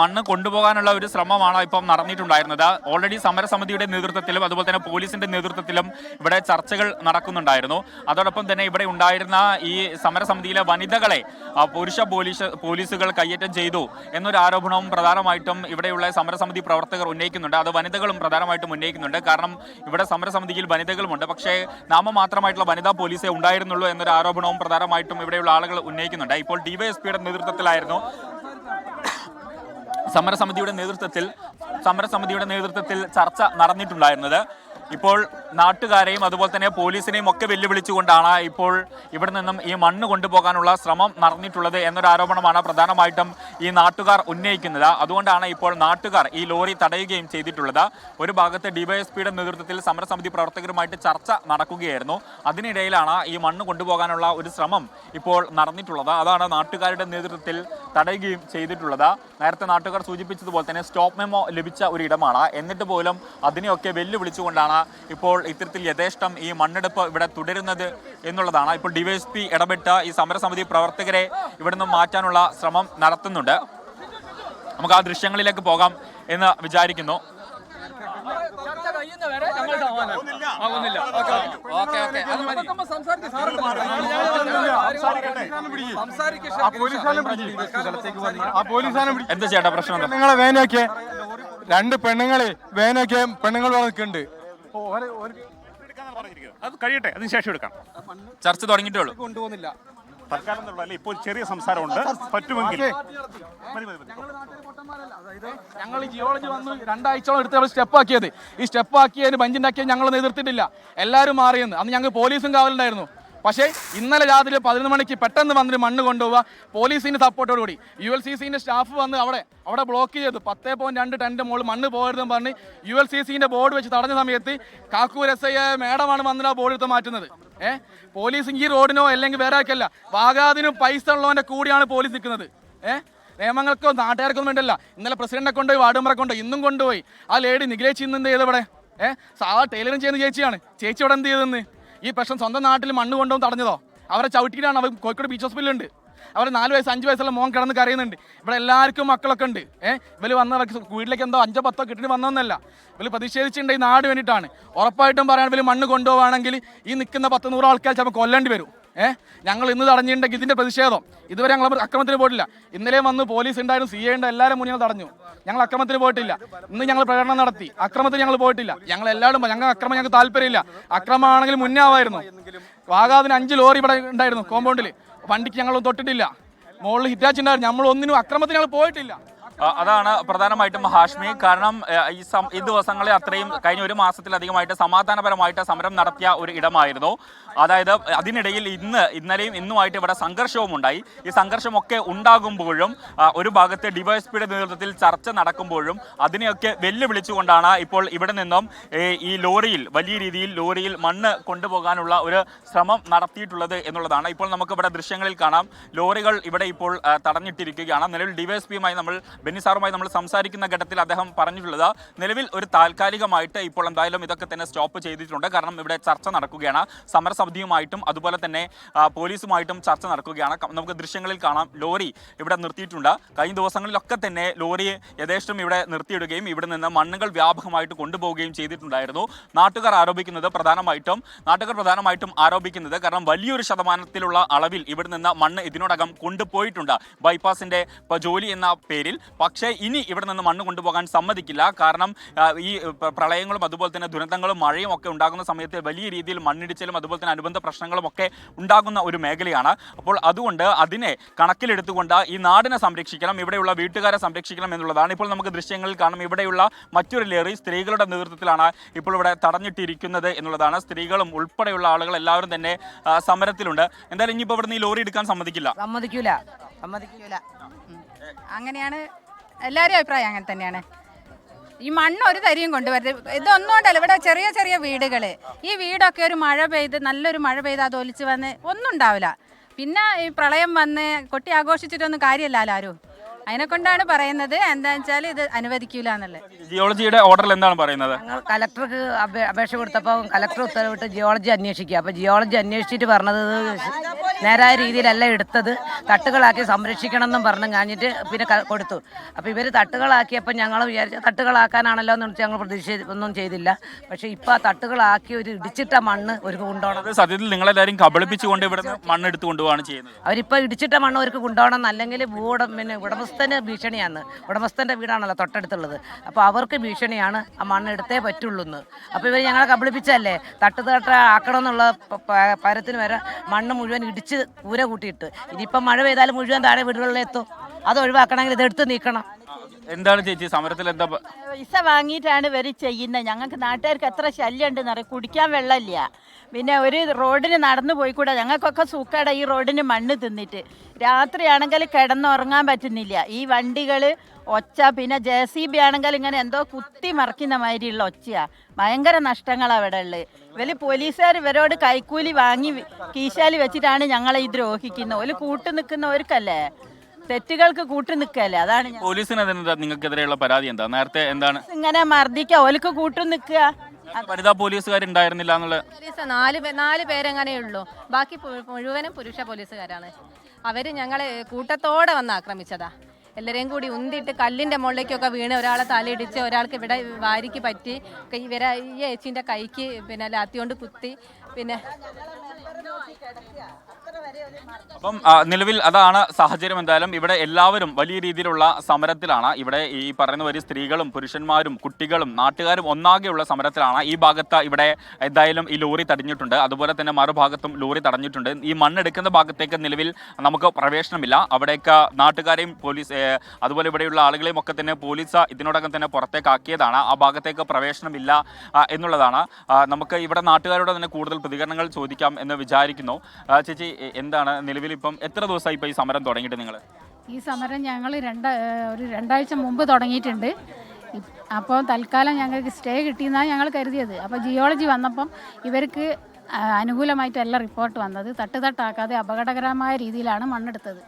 മണ്ണ് കൊണ്ടുപോകാനുള്ള ഒരു ശ്രമമാണ് ഇപ്പം നടന്നിട്ടുണ്ടായിരുന്നത്? ഓൾറെഡി സമരസമിതിയുടെ നേതൃത്വത്തിലും അതുപോലെ തന്നെ പോലീസിന്റെ നേതൃത്വത്തിലും ഇവിടെ ചർച്ചകൾ നടക്കുന്നുണ്ടായിരുന്നു. അതോടൊപ്പം തന്നെ ഇവിടെ ഉണ്ടായിരുന്ന ഈ സമരസമിതിയിലെ വനിതകളെ പുരുഷ പോലീസ് പോലീസുകൾ കയ്യേറ്റം ചെയ്തു എന്നൊരു ആരോപണവും പ്രധാനമായിട്ടും ഇവിടെയുള്ള സമരസമിതി പ്രവർത്തകർ ഉന്നയിക്കുന്നുണ്ട്. അത് വനിതകളും പ്രധാനമായിട്ടും ഉന്നയിക്കുന്നുണ്ട്. കാരണം ഇവിടെ സമരസമിതിയിൽ വനിതകളുമുണ്ട്. പക്ഷേ നാമമാത്രമായിട്ടുള്ള വനിതാ പോലീസേ ഉണ്ടായിരുന്നുള്ളൂ എന്നൊരു ആരോപണവും പ്രധാനമായിട്ടും ഇവിടെയുള്ള ആളുകൾ ഉന്നയിക്കുന്നുണ്ട്. ഇപ്പോൾ ഡിവൈഎസ്പിയുടെ നേതൃത്വത്തിലായിരുന്നു സമരസമിതിയുടെ നേതൃത്വത്തിൽ സമരസമിതിയുടെ നേതൃത്വത്തിൽ ചർച്ച നടന്നിട്ടുണ്ടായിരുന്നത്. ഇപ്പോൾ നാട്ടുകാരെയും അതുപോലെ തന്നെ പോലീസിനെയും ഒക്കെ വെല്ലുവിളിച്ചുകൊണ്ടാണ് ഇപ്പോൾ ഇവിടെ നിന്നും ഈ മണ്ണ് കൊണ്ടുപോകാനുള്ള ശ്രമം നടന്നിട്ടുള്ളത് എന്നൊരു ആരോപണമാണ് പ്രധാനമായിട്ടും ഈ നാട്ടുകാർ ഉന്നയിക്കുന്നത്. അതുകൊണ്ടാണ് ഇപ്പോൾ നാട്ടുകാർ ഈ ലോറി തടയുകയും ചെയ്തിട്ടുള്ളത്. ഒരു ഭാഗത്ത് ഡിവൈഎസ്പിയുടെ നേതൃത്വത്തിൽ സമരസമിതി പ്രവർത്തകരുമായിട്ട് ചർച്ച നടക്കുകയായിരുന്നു. അതിനിടയിലാണ് ഈ മണ്ണ് കൊണ്ടുപോകാനുള്ള ഒരു ശ്രമം ഇപ്പോൾ നടന്നിട്ടുള്ളത്. അതാണ് നാട്ടുകാരുടെ നേതൃത്വത്തിൽ തടയുകയും ചെയ്തിട്ടുള്ളത്. നേരത്തെ നാട്ടുകാർ സൂചിപ്പിച്ചതുപോലെ തന്നെ സ്റ്റോപ്പ് മെമ്മോ ലഭിച്ച ഒരു ഇടമാണ്. എന്നിട്ട് പോലും അതിനെയൊക്കെ വെല്ലുവിളിച്ചുകൊണ്ടാണ് ഇപ്പോൾ ഇത്തരത്തിൽ യഥേഷ്ടം ഈ മണ്ണെടുപ്പ് ഇവിടെ തുടരുന്നത് എന്നുള്ളതാണ്. ഇപ്പോൾ ഡിവൈഎസ്പി ഇടപെട്ട ഈ സമരസമിതി പ്രവർത്തകരെ ഇവിടെ നിന്ന് മാറ്റാനുള്ള ശ്രമം നടത്തുന്നുണ്ട്. നമുക്ക് ആ ദൃശ്യങ്ങളിലേക്ക് പോകാം എന്ന് വിചാരിക്കുന്നു. എന്താ ചേട്ടാ പ്രശ്നം നിങ്ങളെ വേനൊക്കെ രണ്ട് പെണ്ണുങ്ങളെ വേനൊക്കെ പെണ്ണുങ്ങൾ നിൽക്കുന്നുണ്ട് അത് കഴിയട്ടെ അതിന് ശേഷം എടുക്കാം. ചർച്ച തുടങ്ങിയിട്ടേ ഉള്ളൂ. കൊണ്ടുപോകുന്നില്ല. തൽക്കാലം എന്നുള്ള ഇപ്പോൾ ചെറിയ സംസാരമുണ്ട്. പറ്റുമെങ്കിൽ. മതി. ഞങ്ങൾ ഈ ജിയോളജി വന്ന് രണ്ടാഴ്ചയോളം എടുത്ത് നമ്മൾ സ്റ്റെപ്പ് ആക്കിയത്. ഈ സ്റ്റെപ്പ് ആക്കിയതിന് ആക്കിയത് ഞങ്ങൾ എതിർത്തിട്ടില്ല. എല്ലാവരും മാറിയെന്ന്. അന്ന് ഞങ്ങൾ പോലീസും കാവലുണ്ടായിരുന്നു. പക്ഷേ ഇന്നലെ രാത്രി പതിനൊന്ന് മണിക്ക് പെട്ടെന്ന് വന്നിട്ട് മണ്ണ് കൊണ്ടുപോവുക. പോലീസിന്റെ സപ്പോർട്ടോടുകൂടി യു എൽ സി സിന്റെ സ്റ്റാഫ് വന്ന് അവിടെ അവിടെ ബ്ലോക്ക് ചെയ്തു. പത്തേ പോയിന്റ് രണ്ട് ടെന്റ് മുകളിൽ മണ്ണ് പോകരുതെന്ന് പറഞ്ഞ് യു എൽ സി സിന്റെ ബോർഡ് വെച്ച് തടഞ്ഞ സമയത്ത് കാക്കൂർ എസ് ഐ മേഡമാണ് വന്നിട്ട് ആ ബോർഡ് എടുത്ത് മാറ്റുന്നത്. ഏഹ് പോലീസ് ഈ റോഡിനോ അല്ലെങ്കിൽ വേറെ ആക്കല്ല വാഗാതിനും പൈസ ഉള്ളവന്റെ കൂടിയാണ് പോലീസ് നിൽക്കുന്നത്. ഏഹ് നിയമങ്ങൾക്കോ നാട്ടുകാർക്കൊന്നും വേണ്ടല്ല. ഇന്നലെ പ്രസിഡന്റിനെ കൊണ്ടുപോയി വാർഡുമറെ കൊണ്ടുപോയി ഇന്നും കൊണ്ടുപോയി. ആ ലേഡി നിഖിലേച്ചി ഇന്ന് എന്ത് ചെയ്തവിടെ? ഏഹ് സാധാ ടൈലറിങ് ചെയ്യുന്ന ചേച്ചിയാണ്. ചേച്ചി ഇവിടെ എന്ത് ചെയ്തെന്ന്? ഈ പ്രശ്നം സ്വന്തം നാട്ടിൽ മണ്ണ് കൊണ്ടുവന്ന് തടഞ്ഞതോ? അവരെ ചവിട്ടിയിട്ടാണ് അവർ കോഴിക്കോട് ബീച്ച് ഹോസ്പിറ്റലുണ്ട് അവർ നാല് വയസ്സ് അഞ്ച് വയസ്സുള്ള മോൻ കിടന്ന് കരയുന്നുണ്ട്. ഇവിടെ എല്ലാവർക്കും മക്കളൊക്കെ ഉണ്ട്. ഏഹ് ഇവർ വന്നവർക്ക് വീട്ടിലേക്ക് എന്തോ അഞ്ചോ പത്തോ കിട്ടി വന്നതെന്നല്ല. ഇവർ പ്രതിഷേധിച്ചിട്ടുണ്ട് ഈ നാട് വേണ്ടിയിട്ടാണ്. ഉറപ്പായിട്ടും പറയാൻ ഇവർ മണ്ണ് കൊണ്ടുപോവാണെങ്കിൽ ഈ നിൽക്കുന്ന പത്ത് നൂറ് ആൾക്കാർ ചിലപ്പോൾ കൊല്ലേണ്ടി വരും. ഏഹ് ഞങ്ങൾ ഇന്ന് തടഞ്ഞിട്ടുണ്ടെങ്കിൽ ഇതിന്റെ പ്രതിഷേധം. ഇതുവരെ ഞങ്ങൾ അക്രമത്തിന് പോയിട്ടില്ല. ഇന്നലെ വന്ന് പോലീസ് ഉണ്ടായിരുന്നു സി എ ഉണ്ട് എല്ലാവരും മുന്നിൽ തടഞ്ഞു. ഞങ്ങൾ അക്രമത്തിന് പോയിട്ടില്ല. ഇന്ന് ഞങ്ങൾ പ്രകടനം നടത്തി. അക്രമത്തിന് ഞങ്ങൾ പോയിട്ടില്ല. ഞങ്ങൾ എല്ലാവരും ഞങ്ങൾ അക്രമം ഞങ്ങൾക്ക് താല്പര്യമില്ല. അക്രമമാണെങ്കിൽ മുന്നേ ആവായിരുന്നു. വാഗാതിന് അഞ്ച് ലോറി ഇവിടെ ഉണ്ടായിരുന്നു കോമ്പൗണ്ടിൽ വണ്ടിക്ക് ഞങ്ങളൊന്നും തൊട്ടിട്ടില്ല. മുകളിൽ ഹിറ്റാച്ച് ഉണ്ടായിരുന്നു നമ്മൾ ഒന്നിനും അക്രമത്തിന് ഞങ്ങൾ പോയിട്ടില്ല. അതാണ് പ്രധാനമായിട്ടും ഹാഷ്മി. കാരണം ഈ ഈ ദിവസങ്ങളിൽ അത്രയും കഴിഞ്ഞ ഒരു മാസത്തിലധികമായിട്ട് സമാധാനപരമായിട്ട് സമരം നടത്തിയ ഒരു ഇടമായിരുന്നു. അതായത് അതിനിടയിൽ ഇന്ന് ഇന്നലെയും ഇന്നുമായിട്ട് ഇവിടെ സംഘർഷവും ഉണ്ടായി. ഈ സംഘർഷമൊക്കെ ഉണ്ടാകുമ്പോഴും ഒരു ഭാഗത്ത് ഡിവൈഎസ്പിയുടെ നേതൃത്വത്തിൽ ചർച്ച നടക്കുമ്പോഴും അതിനെയൊക്കെ വെല്ലുവിളിച്ചുകൊണ്ടാണ് ഇപ്പോൾ ഇവിടെ നിന്നും ഈ ലോറിയിൽ വലിയ രീതിയിൽ ലോറിയിൽ മണ്ണ് കൊണ്ടുപോകാനുള്ള ഒരു ശ്രമം നടത്തിയിട്ടുള്ളത് എന്നുള്ളതാണ്. ഇപ്പോൾ നമുക്ക് ഇവിടെ ദൃശ്യങ്ങളിൽ കാണാം. ലോറികൾ ഇവിടെ ഇപ്പോൾ തടഞ്ഞിട്ടിരിക്കുകയാണ്. നിലവിൽ ഡിവൈഎസ്പിയുമായി നമ്മൾ ബെന്നി സാറുമായി നമ്മൾ സംസാരിക്കുന്ന ഘട്ടത്തിൽ അദ്ദേഹം പറഞ്ഞിട്ടുള്ളത് നിലവിൽ ഒരു താൽക്കാലികമായിട്ട് ഇപ്പോൾ എന്തായാലും ഇതൊക്കെ തന്നെ സ്റ്റോപ്പ് ചെയ്തിട്ടുണ്ട്. കാരണം ഇവിടെ ചർച്ച നടക്കുകയാണ്. സമരസമിതിയുമായിട്ടും അതുപോലെ തന്നെ പോലീസുമായിട്ടും ചർച്ച നടക്കുകയാണ്. നമുക്ക് ദൃശ്യങ്ങളിൽ കാണാം. ലോറി ഇവിടെ നിർത്തിയിട്ടുണ്ട്. കഴിഞ്ഞ ദിവസങ്ങളിലൊക്കെ തന്നെ ലോറി യഥേഷ്ടം ഇവിടെ നിർത്തിയിടുകയും ഇവിടെ നിന്ന് മണ്ണുകൾ വ്യാപകമായിട്ട് കൊണ്ടുപോവുകയും ചെയ്തിട്ടുണ്ടായിരുന്നു. നാട്ടുകാർ ആരോപിക്കുന്നത് പ്രധാനമായിട്ടും നാട്ടുകാർ പ്രധാനമായിട്ടും ആരോപിക്കുന്നത് കാരണം വലിയൊരു ശതമാനത്തിലുള്ള അളവിൽ ഇവിടെ നിന്ന് മണ്ണ് ഇതിനോടകം കൊണ്ടുപോയിട്ടുണ്ട്. ബൈപ്പാസിന്റെ പ- ജോലി എന്ന പേരിൽ പക്ഷേ ഇനി ഇവിടെ നിന്ന് മണ്ണ് കൊണ്ടുപോകാൻ സമ്മതിക്കില്ല. കാരണം ഈ പ്രളയങ്ങളും അതുപോലെ തന്നെ ദുരന്തങ്ങളും മഴയും ഒക്കെ ഉണ്ടാകുന്ന സമയത്ത് വലിയ രീതിയിൽ മണ്ണിടിച്ചിലും അതുപോലെ തന്നെ അനുബന്ധ പ്രശ്നങ്ങളും ഒക്കെ ഉണ്ടാകുന്ന ഒരു മേഖലയാണ്. അപ്പോൾ അതുകൊണ്ട് അതിനെ കണക്കിലെടുത്തുകൊണ്ട് ഈ നാടിനെ സംരക്ഷിക്കണം ഇവിടെയുള്ള വീട്ടുകാരെ സംരക്ഷിക്കണം എന്നുള്ളതാണ്. ഇപ്പോൾ നമുക്ക് ദൃശ്യങ്ങളിൽ കാണും ഇവിടെയുള്ള മറ്റൊരു ലേറി സ്ത്രീകളുടെ നേതൃത്വത്തിലാണ് ഇപ്പോൾ ഇവിടെ തടഞ്ഞിട്ടിരിക്കുന്നത് എന്നുള്ളതാണ്. സ്ത്രീകളും ഉൾപ്പെടെയുള്ള ആളുകൾ എല്ലാവരും തന്നെ സമരത്തിലുണ്ട്. എന്തായാലും ഇനിയിപ്പോൾ ഇവിടെ നിന്ന് ഈ ലോറി എടുക്കാൻ സമ്മതിക്കില്ല. സമ്മതിക്കൂല. സമ്മതിക്കൂല. അങ്ങനെയാണ് എല്ലാവരും അഭിപ്രായം അങ്ങനെ തന്നെയാണ്. ഈ മണ്ണ് ഒരു തരിയും കൊണ്ടുവരുത് ഇതൊന്നുകൊണ്ടല്ല ഇവിടെ ചെറിയ ചെറിയ വീടുകൾ ഈ വീടൊക്കെ ഒരു മഴ പെയ്ത് നല്ലൊരു മഴ പെയ്ത് അത് ഒലിച്ച് വന്ന് ഒന്നും ഉണ്ടാവില്ല. പിന്നെ ഈ പ്രളയം വന്ന് കൊട്ടി ആഘോഷിച്ചിട്ടൊന്നും കാര്യമല്ല ആരും. അതിനെ കൊണ്ടാണ് പറയുന്നത് എന്താ വെച്ചാൽ ഇത് അനുവദിക്കൂല എന്നുള്ളത്. ജിയോളജിയുടെ ഓർഡറിൽ എന്താണ് പറയുന്നത്? ഞങ്ങൾ കലക്ടർക്ക് അപേക്ഷ കൊടുത്തപ്പോൾ കലക്ടർ ഉത്തരവിട്ട് ജിയോളജി അന്വേഷിക്കുക. അപ്പോൾ ജിയോളജി അന്വേഷിച്ചിട്ട് പറഞ്ഞത് നേരായ രീതിയിലല്ല എടുത്തത്. തട്ടുകളാക്കി സംരക്ഷിക്കണം എന്നും പറഞ്ഞു കഴിഞ്ഞിട്ട് പിന്നെ കൊടുത്തു. അപ്പോൾ ഇവർ തട്ടുകളാക്കിയപ്പോൾ ഞങ്ങൾ വിചാരിച്ച തട്ടുകളാക്കാനാണല്ലോ എന്ന് ഞങ്ങൾ പ്രതീക്ഷ ഒന്നും ചെയ്തില്ല. പക്ഷേ ഇപ്പോൾ ആ തട്ടുകളാക്കി ഒരു ഇടിച്ചിട്ട മണ്ണ് ഒരു കൊണ്ടുപോകണം അത് സത്യത്തിൽ നിങ്ങളെല്ലാവരും കബളിപ്പിച്ചുകൊണ്ട് മണ്ണ് എടുത്തു കൊണ്ടുപോവാണ് ചെയ്യുന്നത്. അവരിപ്പോൾ ഇടിച്ചിട്ട മണ്ണ് അവർക്ക് കൊണ്ടുപോകണം അല്ലെങ്കിൽ ഭൂടം പിന്നെ ഉടമസ്ഥന് ഭീഷണിയാണ്. ഉടമസ്ഥന്റെ വീടാണല്ലോ തൊട്ടടുത്തുള്ളത്. അപ്പോൾ അവർക്ക് ഭീഷണിയാണ് ആ മണ്ണ് എടുത്തേ പറ്റുള്ളൂ എന്ന് അപ്പോൾ ഇവർ ഞങ്ങളെ കബളിപ്പിച്ചല്ലേ തട്ട് തട്ട ആക്കണം എന്നുള്ള പരത്തിന് വരെ മണ്ണ് മുഴുവൻ ഇടിച്ച് കൂര കൂട്ടിയിട്ട്. ഇനിയിപ്പം മഴ പെയ്താലും മുഴുവൻ താഴെ വീടുകളിലെത്തും. അത് ഒഴിവാക്കണമെങ്കിൽ ഇത് എടുത്ത് നീക്കണം. എന്താണ് ചേച്ചി? സമരത്തിൽ എന്താ പൈസ വാങ്ങിയിട്ടാണ് ഇവർ ചെയ്യുന്നത് ഞങ്ങൾക്ക് നാട്ടുകാർക്ക് എത്ര ശല്യം ഉണ്ടെന്ന് അറിയാം? കുടിക്കാൻ വെള്ളമില്ല. പിന്നെ ഒരു റോഡിന് നടന്നു പോയിക്കൂടാ. ഞങ്ങൾക്കൊക്കെ സുഖയുടെ ഈ റോഡിന് മണ്ണ് തിന്നിട്ട്. രാത്രിയാണെങ്കിൽ കിടന്നുറങ്ങാൻ പറ്റുന്നില്ല. ഈ വണ്ടികൾ ഒച്ച പിന്നെ ജെ സി ബി ആണെങ്കിൽ ഇങ്ങനെ എന്തോ കുത്തി മറിക്കുന്ന മാതിരിയുള്ള ഒച്ചയാ. ഭയങ്കര നഷ്ടങ്ങളാണ് അവിടെ ഉള്ളത് ഇവർ പോലീസുകാർ ഇവരോട് കൈക്കൂലി വാങ്ങി കീശാലി വെച്ചിട്ടാണ് ഞങ്ങളെ ഈ ദ്രോഹിക്കുന്നത് ഒരു കൂട്ടു നിൽക്കുന്നവർക്കല്ലേ? തെറ്റുകൾക്ക് കൂട്ടു നിൽക്കല്ലേ അതാണ് ഞാൻ പോലീസിന് നിങ്ങൾക്കെതിരെയുള്ള പരാതി എന്താ? നേരത്തെ എന്താണ്? ഇങ്ങനെ മർദ്ദിക്കുക ഓലക്ക് കൂട്ടു നിൽക്കുക. വനിതാ പോലീസുകാരുണ്ടായിരുന്നില്ല എന്നുള്ള പോലീസ് നാല് പേ- നാല് പേരെങ്ങനെ ഉള്ളൂ. ബാക്കി പു- മുഴുവനും പുരുഷ പോലീസുകാരാണ്. അവർ ഞങ്ങളെ കൂട്ടത്തോടെ വന്ന് ആക്രമിച്ചതാ. എല്ലാവരെയും കൂടി ഉന്തിട്ട് കല്ലിന്റെ മുകളിലേക്കൊക്കെ വീണ് ഒരാളെ തലയിടിച്ച് ഒരാൾക്ക് ഇവിടെ വാരിക്ക് പറ്റി ഇവരെ ഈ ഏച്ചിന്റെ കൈക്ക് പിന്നെ ലാത്തി കൊണ്ട് കുത്തി പിന്നെ അപ്പം നിലവിൽ അതാണ് സാഹചര്യം എന്തായാലും ഇവിടെ എല്ലാവരും വലിയ രീതിയിലുള്ള സമരത്തിലാണ്. ഇവിടെ ഈ പറയുന്ന വരി സ്ത്രീകളും പുരുഷന്മാരും കുട്ടികളും നാട്ടുകാരും ഒന്നാകെയുള്ള സമരത്തിലാണ്. ഈ ഭാഗത്ത് ഇവിടെ എന്തായാലും ഈ ലോറി തടഞ്ഞിട്ടുണ്ട്. അതുപോലെ തന്നെ മറുഭാഗത്തും ലോറി തടഞ്ഞിട്ടുണ്ട്. ഈ മണ്ണെടുക്കുന്ന ഭാഗത്തേക്ക് നിലവിൽ നമുക്ക് പ്രവേശനമില്ല. അവിടേക്ക് നാട്ടുകാരെയും പോലീസ് അതുപോലെ ഇവിടെയുള്ള ആളുകളെയും ഒക്കെ തന്നെ പോലീസ് ഇതിനോടകം തന്നെ പുറത്തേക്കാക്കിയതാണ് ആ ഭാഗത്തേക്ക് പ്രവേശനമില്ല എന്നുള്ളതാണ്. നമുക്ക് ഇവിടെ നാട്ടുകാരോട് തന്നെ കൂടുതൽ പ്രതികരണങ്ങൾ ചോദിക്കാം എന്ന് വിചാരിക്കുന്നു. ചേച്ചി എന്താണ് നിലവിൽ ഇപ്പം എത്ര ദിവസമായി ഇപ്പോൾ ഈ സമരം തുടങ്ങിയിട്ട് നിങ്ങൾ ഈ സമരം ഞങ്ങൾ രണ്ട് ഒരു രണ്ടാഴ്ച മുമ്പ് തുടങ്ങിയിട്ടുണ്ട്. അപ്പോൾ തൽക്കാലം ഞങ്ങൾക്ക് സ്റ്റേ കിട്ടിയെന്നാണ് ഞങ്ങൾ കരുതിയത്. അപ്പോൾ ജിയോളജി വന്നപ്പം ഇവർക്ക് അനുകൂലമായിട്ടല്ല റിപ്പോർട്ട് വന്നത്. തട്ട് തട്ടാക്കാതെ അപകടകരമായ രീതിയിലാണ് മണ്ണെടുത്തത്.